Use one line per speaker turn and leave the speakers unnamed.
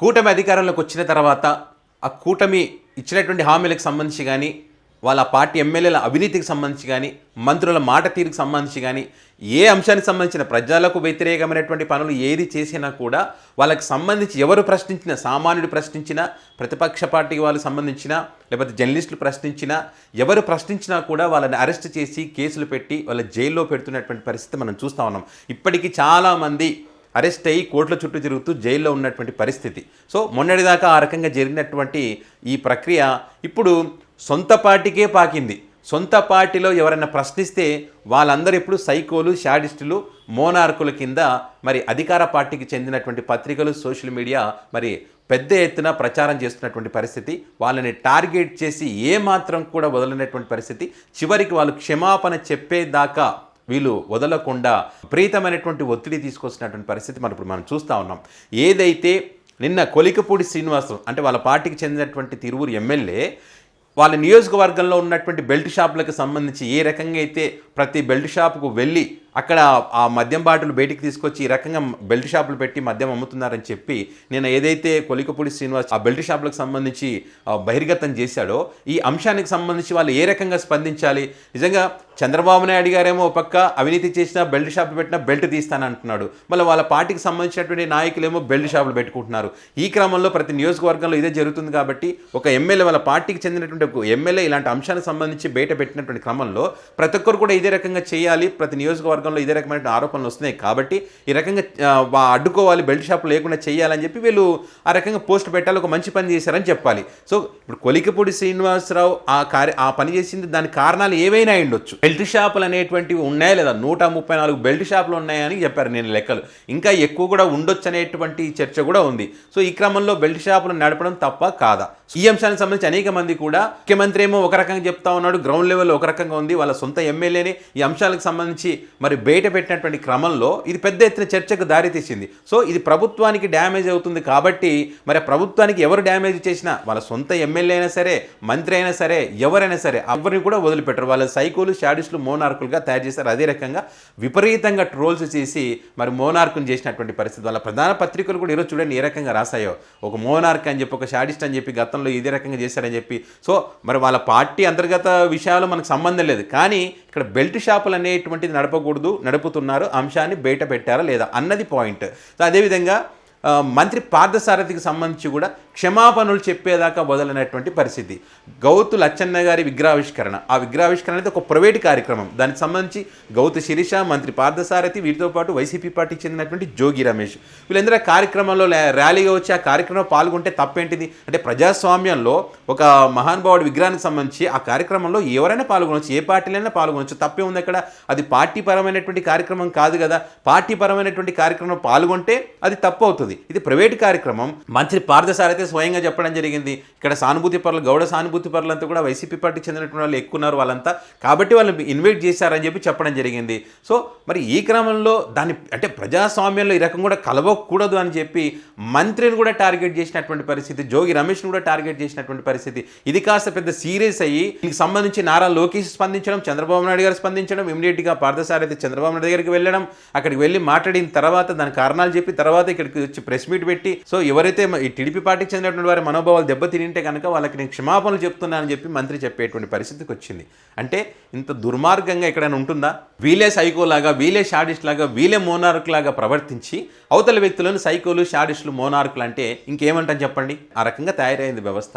కూటమి అధికారంలోకి వచ్చిన తర్వాత ఆ కూటమి ఇచ్చినటువంటి హామీలకు సంబంధించి కానీ వాళ్ళ పార్టీ ఎమ్మెల్యేల అవినీతికి సంబంధించి కానీ మంత్రుల మాట తీరుకు సంబంధించి కానీ ఏ అంశానికి సంబంధించిన ప్రజలకు వ్యతిరేకమైనటువంటి పనులు ఏది చేసినా కూడా వాళ్ళకి సంబంధించి ఎవరు ప్రశ్నించినా సామాన్యుడు ప్రశ్నించినా ప్రతిపక్ష పార్టీకి వాళ్ళు సంబంధించినా లేకపోతే జర్నలిస్టులు ప్రశ్నించినా ఎవరు ప్రశ్నించినా కూడా వాళ్ళని అరెస్ట్ చేసి కేసులు పెట్టి వాళ్ళ జైల్లో పెడుతున్నటువంటి పరిస్థితి మనం చూస్తూ ఉన్నాం. ఇప్పటికీ చాలామంది అరెస్ట్ అయ్యి కోర్టుల చుట్టూ తిరుగుతూ జైల్లో ఉన్నటువంటి పరిస్థితి. సో మొన్నటిదాకా ఆ రకంగా జరిగినటువంటి ఈ ప్రక్రియ ఇప్పుడు సొంత పార్టీకే పాకింది. సొంత పార్టీలో ఎవరైనా ప్రశ్నిస్తే వాళ్ళందరూ ఇప్పుడు సైకోలు షాడిస్టులు మోనార్కుల కింద మరి అధికార పార్టీకి చెందినటువంటి పత్రికలు సోషల్ మీడియా మరి పెద్ద ఎత్తున ప్రచారం చేస్తున్నటువంటి పరిస్థితి. వాళ్ళని టార్గెట్ చేసి ఏ మాత్రం కూడా వదలనటువంటి పరిస్థితి. చివరికి వాళ్ళు క్షమాపణ చెప్పేదాకా వీళ్ళు వదలకుండా ప్రీతమైనటువంటి ఒత్తిడి తీసుకొచ్చినటువంటి పరిస్థితి మనం ఇప్పుడు మనం చూస్తూ ఉన్నాం. ఏదైతే నిన్న కొలికపూడి శ్రీనివాసం అంటే వాళ్ళ పార్టీకి చెందినటువంటి తిరువురు ఎమ్మెల్యే వాళ్ళ నియోజకవర్గంలో ఉన్నటువంటి బెల్ట్ షాపులకు సంబంధించి ఏ రకంగా అయితే ప్రతి బెల్ట్ షాపుకు వెళ్ళి అక్కడ ఆ మద్యం బాటిల్ బయటికి తీసుకొచ్చి ఈ రకంగా బెల్ట్ షాపులు పెట్టి మద్యం అమ్ముతున్నారని చెప్పి నేను ఏదైతే కొలికపూడి శ్రీనివాస్ ఆ బెల్ట్ షాపులకు సంబంధించి బహిర్గతం చేశాడో ఈ అంశానికి సంబంధించి వాళ్ళు ఏ రకంగా స్పందించాలి? నిజంగా చంద్రబాబు నాయుడు గారేమో ఒక పక్క అవినీతి చేసిన బెల్ట్ షాపులు పెట్టినా బెల్ట్ తీస్తానంటున్నాడు. మళ్ళీ వాళ్ళ పార్టీకి సంబంధించినటువంటి నాయకులేమో బెల్ట్ షాపులు పెట్టుకుంటున్నారు. ఈ క్రమంలో ప్రతి నియోజకవర్గంలో ఇదే జరుగుతుంది కాబట్టి ఒక ఎమ్మెల్యే వాళ్ళ పార్టీకి చెందినటువంటి ఒక ఎమ్మెల్యే ఇలాంటి అంశానికి సంబంధించి బయట పెట్టినటువంటి క్రమంలో ప్రతి ఒక్కరు కూడా ఇదే రకంగా చేయాలి. ప్రతి నియోజకవర్గంలో ఇదే రకమైన ఆరోపణలు వస్తున్నాయి. కాబట్టి ఈ రకంగా అడ్డుకోవాలి బెల్ట్ షాప్ లేకుండా చేయాలని చెప్పి వీళ్ళు ఆ రకంగా పోస్ట్ పెట్టాలి ఒక మంచి పని చేశారని చెప్పాలి. సో ఇప్పుడు కొలికపూడి శ్రీనివాసరావు ఆ కార్య ఆ పని చేసింది దాని కారణాలు ఏవైనా ఉండొచ్చు. బెల్ట్ షాపులు అనేటువంటివి ఉన్నాయా లేదా? నూట ముప్పై నాలుగు బెల్ట్ షాపులు ఉన్నాయని చెప్పారు నేను లెక్కలు. ఇంకా ఎక్కువ కూడా ఉండొచ్చు అనేటువంటి చర్చ కూడా ఉంది. సో ఈ క్రమంలో బెల్ట్ షాపులు నడపడం తప్ప కాదా? ఈ అంశానికి సంబంధించి అనేక మంది కూడా ముఖ్యమంత్రి ఏమో ఒక రకంగా చెప్తా ఉన్నాడు గ్రౌండ్ లెవెల్లో ఒక రకంగా ఉంది వాళ్ళ సొంత ఎమ్మెల్యేని. ఈ అంశాలకు సంబంధించి మరి బయట పెట్టినటువంటి క్రమంలో ఇది పెద్ద ఎత్తున చర్చకు దారితీసింది సో ఇది ప్రభుత్వానికి డ్యామేజ్ అవుతుంది కాబట్టి మరి ప్రభుత్వానికి ఎవరు డ్యామేజ్ చేసినా వాళ్ళ సొంత ఎమ్మెల్యే అయినా సరే మంత్రి అయినా సరే ఎవరైనా సరే ఎవరిని కూడా వదిలిపెట్టరు. వాళ్ళ సైకోలు షాడిస్టులు మోనార్కులుగా తయారు చేశారు. అదే రకంగా విపరీతంగా ట్రోల్స్ చేసి మరి మోనార్కుని చేసినటువంటి పరిస్థితి. వాళ్ళ ప్రధాన పత్రికలు కూడా ఈరోజు చూడండి ఏ రకంగా రాశాయో. ఒక మోనార్క్ అని చెప్పి ఒక షాడిస్ట్ అని చెప్పి గతంలో ఇదే రకంగా చేశారని చెప్పి. సో మరి వాళ్ళ పార్టీ అంతర్గత విషయాలు మనకు సంబంధం లేదు. కానీ ఇక్కడ బెల్ట్ షాపులు అనేటువంటిది నడపకూడదు నడుపుతున్నారు అంశాన్ని బయట పెట్టారా లేదా అన్నది పాయింట్. సో అదేవిధంగా మంత్రి పార్థసారథికి సంబంధించి కూడా క్షమాపణలు చెప్పేదాకా వదలనటువంటి పరిస్థితి. గౌతు లచ్చన్న గారి విగ్రహావిష్కరణ. ఆ విగ్రహావిష్కరణ అనేది ఒక ప్రైవేట్ కార్యక్రమం. దానికి సంబంధించి గౌతు శిరీష మంత్రి పార్థసారథి వీటితో పాటు వైసీపీ పార్టీకి చెందినటువంటి జోగి రమేష్. వీళ్ళందరూ ఆ కార్యక్రమంలో ర్యాలీగా వచ్చి ఆ కార్యక్రమంలో పాల్గొంటే తప్పేంటిది? అంటే ప్రజాస్వామ్యంలో ఒక మహానుభావుడి విగ్రహానికి సంబంధించి ఆ కార్యక్రమంలో ఎవరైనా పాల్గొనవచ్చు ఏ పార్టీలైనా పాల్గొనవచ్చు తప్పే ఉంది అక్కడ. అది పార్టీ పరమైనటువంటి కార్యక్రమం కాదు కదా. పార్టీ పరమైనటువంటి కార్యక్రమం పాల్గొంటే అది తప్పు అవుతుంది. ఇది ప్రైవేట్ కార్యక్రమం. మంత్రి పార్థసారథి స్వయంగా చెప్పడం జరిగింది. ఇక్కడ సానుభూతి పరులు గౌడ సానుభూతి పరులంతా కూడా వైసీపీ పార్టీకి చెందినటువంటి వాళ్ళు ఎక్కున్నారు వాళ్ళంతా. కాబట్టి వాళ్ళని ఇన్వైట్ చేశారని చెప్పి చెప్పడం జరిగింది. సో మరి ఈ క్రమంలో దాన్ని అంటే ప్రజాస్వామ్యంలో ఈ రకం కూడా కలవకూడదు అని చెప్పి మంత్రిని కూడా టార్గెట్ చేసినటువంటి పరిస్థితి జోగి రమేష్ను కూడా టార్గెట్ చేసినటువంటి పరిస్థితి. ఇది కాస్త పెద్ద సీరియస్ అయ్యి దీనికి సంబంధించి నారా లోకేష్ స్పందించడం చంద్రబాబు నాయుడు గారు స్పందించడం ఇమీడియట్గా పార్థసారథి చంద్రబాబు నాయుడు దగ్గరికి వెళ్ళడం అక్కడికి వెళ్ళి మాట్లాడిన తర్వాత దాని కారణాలు చెప్పి తర్వాత ఇక్కడికి వచ్చి ప్రెస్ మీట్ పెట్టి సో ఎవరైతే ఈ టీడీపీ పార్టీకి చెందినటువంటి వారి మనోభావాలు దెబ్బతినింటే కనుక వాళ్ళకి నేను క్షమాపణలు చెప్తున్నానని చెప్పి మంత్రి చెప్పేటువంటి పరిస్థితికి వచ్చింది. అంటే ఇంత దుర్మార్గంగా ఎక్కడైనా ఉంటుందా? వీలే సైకోలాగా వీలే షాడిస్ట్ లాగా వీలే మోనార్క్ లాగా ప్రవర్తించి అవతల వ్యక్తులను సైకోలు షాడిస్టులు మోనార్కులు అంటే ఇంకేమంటాం చెప్పండి? ఆ రకంగా తయారైంది వ్యవస్థ.